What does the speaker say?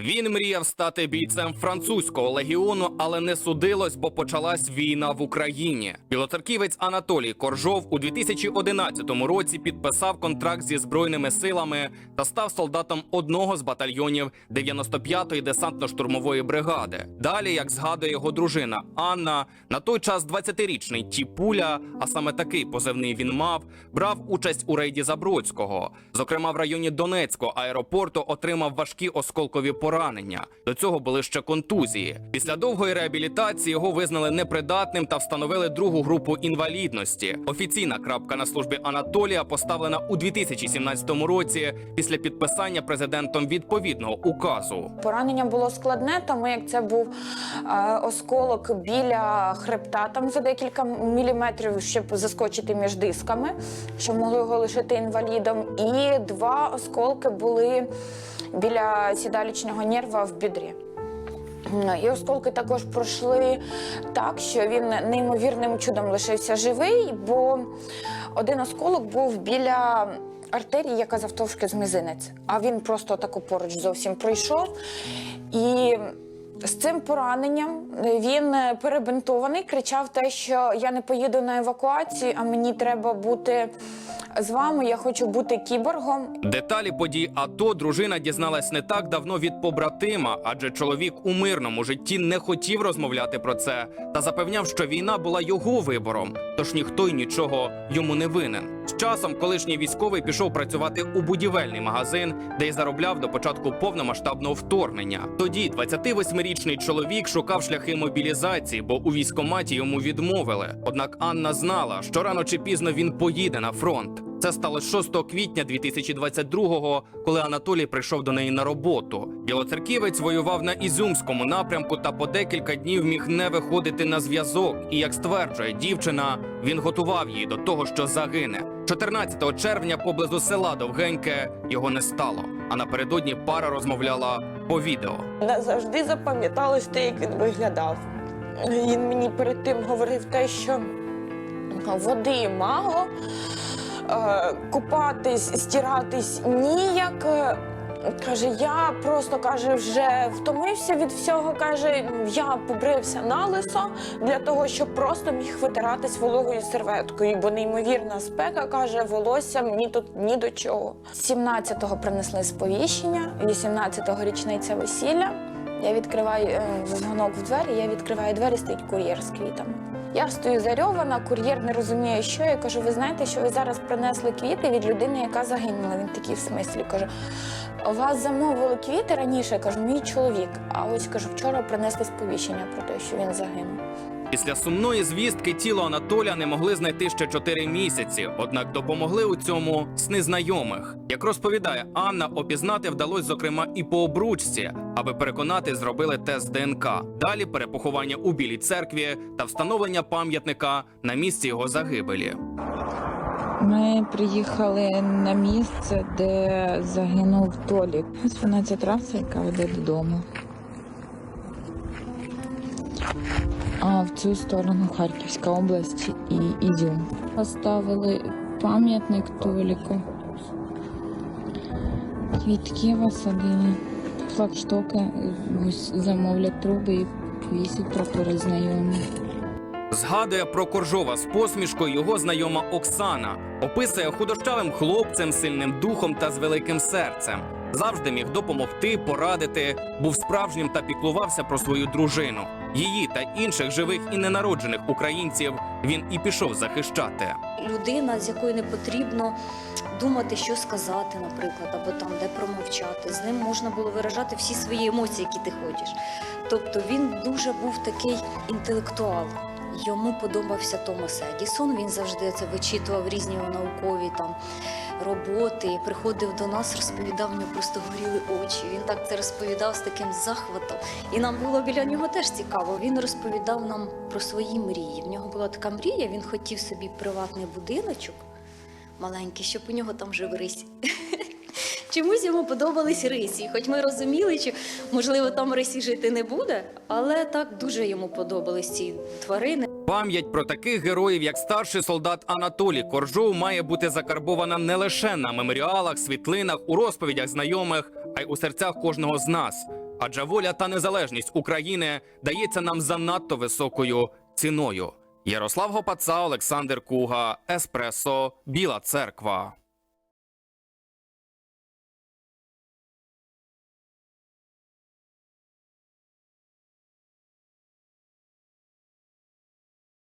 Він мріяв стати бійцем французького легіону, але не судилось, бо почалась війна в Україні. Білоцерківець Анатолій Коржов у 2011 році підписав контракт зі збройними силами та став солдатом одного з батальйонів 95-ї десантно-штурмової бригади. Далі, як згадує його дружина Анна, на той час 20-річний Тіпуля, а саме такий позивний він мав, брав участь у рейді Забродського. Зокрема, в районі Донецького аеропорту отримав важкі осколкові поранення. До цього були ще контузії. Після довгої реабілітації його визнали непридатним та встановили другу групу інвалідності. Офіційна крапка на службі Анатолія поставлена у 2017 році після підписання президентом відповідного указу. Поранення було складне, тому як це був е, осколок біля хребта, там за декілька міліметрів, щоб заскочити між дисками, що могло його лишити інвалідом. І два осколки були біля сідалічного нерва в бідрі. І осколки також пройшли так, що він неймовірним чудом лишився живий, бо один осколок був біля артерії, яка завтовшки з мізинець. А він просто таку поруч зовсім пройшов. І з цим пораненням він перебинтований, кричав те, що я не поїду на евакуацію, а мені треба бути з вами. Я хочу бути кіборгом. Деталі подій АТО дружина дізналась не так давно від побратима, адже чоловік у мирному житті не хотів розмовляти про це та запевняв, що війна була його вибором, тож ніхто й нічого йому не винен. З часом колишній військовий пішов працювати у будівельний магазин, де й заробляв до початку повномасштабного вторгнення. Тоді 28-річний чоловік шукав шляхи мобілізації, бо у військкоматі йому відмовили. Однак Анна знала, що рано чи пізно він поїде на фронт. Це стало 6 квітня 2022-го, коли Анатолій прийшов до неї на роботу. Білоцерківець воював на Ізюмському напрямку та по декілька днів міг не виходити на зв'язок. І як стверджує дівчина, він готував її до того, що загине. 14 червня поблизу села Довгеньке його не стало. А напередодні пара розмовляла по відео. Назавжди запам'яталось те, як він виглядав. Він мені перед тим говорив те, що води мало, е, купатись, стиратись ніяк. Каже, я просто каже, вже втомився від всього. Каже, я побрився на лисо для того, щоб просто міг витиратись вологою серветкою, бо неймовірна спека каже, волосся мені тут ні до чого. 17-го принесли сповіщення, 18-го річниця весілля. Я відкриваю е, дзвонок в двері, я відкриваю двері, стоїть кур'єр з квітами. Я стою зарьована, кур'єр не розуміє, що я кажу: ви знаєте, що ви зараз принесли квіти від людини, яка загинула. Він такий в смислі каже: вас замовили квіти раніше, я мій чоловік. А ось кажу, вчора принесли сповіщення про те, що він загинув. Після сумної звістки тіло Анатоля не могли знайти ще 4 місяці, однак допомогли у цьому сни знайомих. Як розповідає Анна, опізнати вдалося зокрема і по обручці, аби переконати, зробили тест ДНК. Далі перепоховання у білій церкві та встановлення пам'ятника на місці його загибелі. Ми приїхали на місце, де загинув Толік. Ось вона ця траса, яка веде додому. А в цю сторону Харківська область і Ізюм. Поставили пам'ятник Толіку. Квітки посадили, флагштоки, замовлять труби і повісять прапори знайомі. Згадує про Коржова з посмішкою його знайома Оксана. Описує худощавим хлопцем, сильним духом та з великим серцем. Завжди міг допомогти, порадити, був справжнім та піклувався про свою дружину. Її та інших живих і ненароджених українців він і пішов захищати. людина, з якою не потрібно думати, що сказати, наприклад, або там де промовчати. З ним можна було виражати всі свої емоції, які ти хочеш. Тобто він дуже був такий інтелектуал. Йому подобався Томас Едісон. Він завжди це вичитував різні наукові там роботи. Приходив до нас, розповідав, нього просто горіли очі. Він так це розповідав з таким захватом. І нам було біля нього теж цікаво. Він розповідав нам про свої мрії. В нього була така мрія, він хотів собі приватний будиночок маленький, щоб у нього там жив рись. Чомусь йому подобались рисі, хоч ми розуміли, що можливо там рисі жити не буде, але так дуже йому подобались ці тварини. Пам'ять про таких героїв, як старший солдат Анатолій Коржов, має бути закарбована не лише на меморіалах, світлинах, у розповідях знайомих, а й у серцях кожного з нас. адже воля та незалежність України дається нам занадто високою ціною. Ярослав Гопаца, Олександр Куга, Еспресо, Біла Церква.